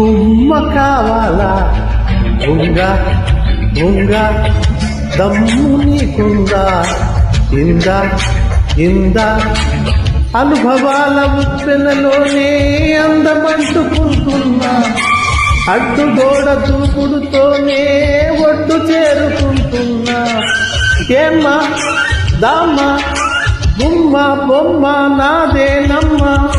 ఉమ్మ కావాలా? ఉంగ ఉంగ దమ్ము నీకుందా ఇంద ఇంద. అనుభవాల ఉప్పెనలోనే అందమంటుకుంటున్నా అడ్డు గోడ దూకుడుతోనే ఒడ్డు చేరుకుంటున్నా. ఏమ్మా దామ్మా బొమ్మ బొమ్మ నాదేనమ్మా.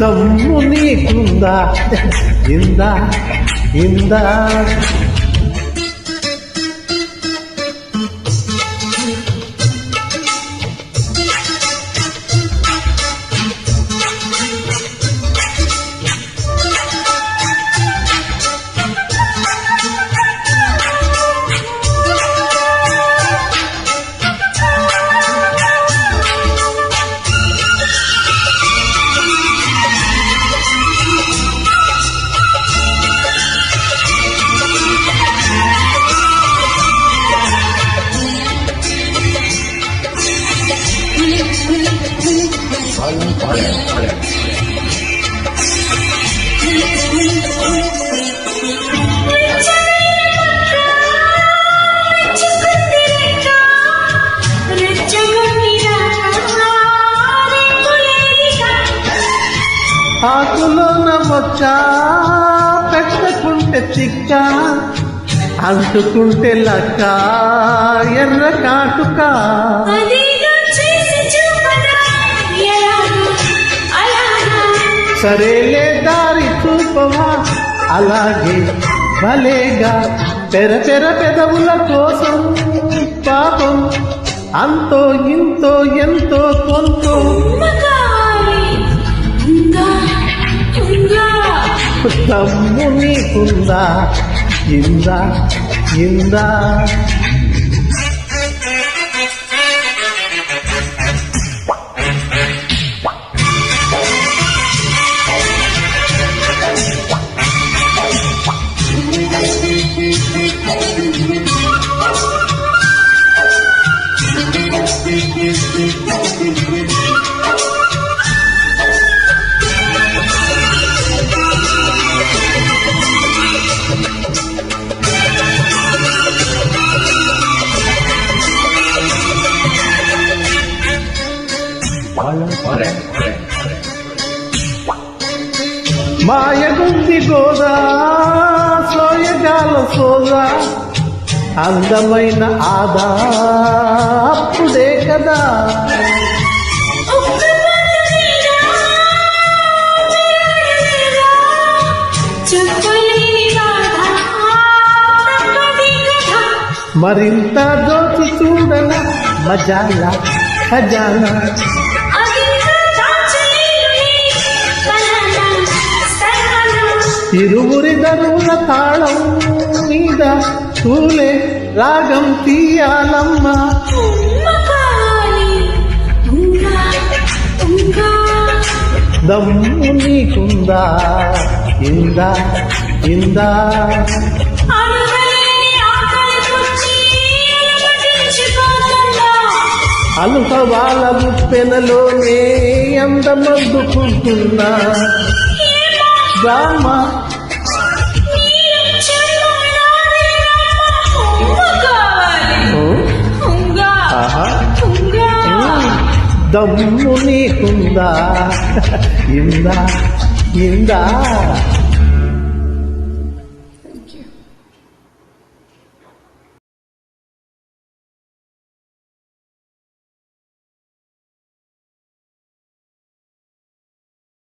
దమ్ము నీకుందా? ఇందా ఇందా ఆకులోన మొక్క పెట్టకుంటే చిక్క అంటుకుంటే లక్క ఎర్ర కాటుక. సరేలే దారి చూపవా? అలాగే భలేగా. పెర పెర పెదవుల కోసం పాపం. అంతో ఇంతో ఎంతో కొంత. తమ్ము నీకుందా? ఇందా? ఇందా? మాయగుంది గోదా సోయగాల సోదా అందమైన ఆదా. మరింత దోచి చూడన? మజాల? ఖజానా? ఇరువురి దరువుల తాళం మీద తూలే రాగం తీయాలమ్మా. దమ్ము నీకుందా? ఇందా? ఇందా? అనుభవాల ముప్పెనలోనే అందమందుకుంటున్నా. రామ. దమ్ము నీకుందా? ఇందా? ఇందా?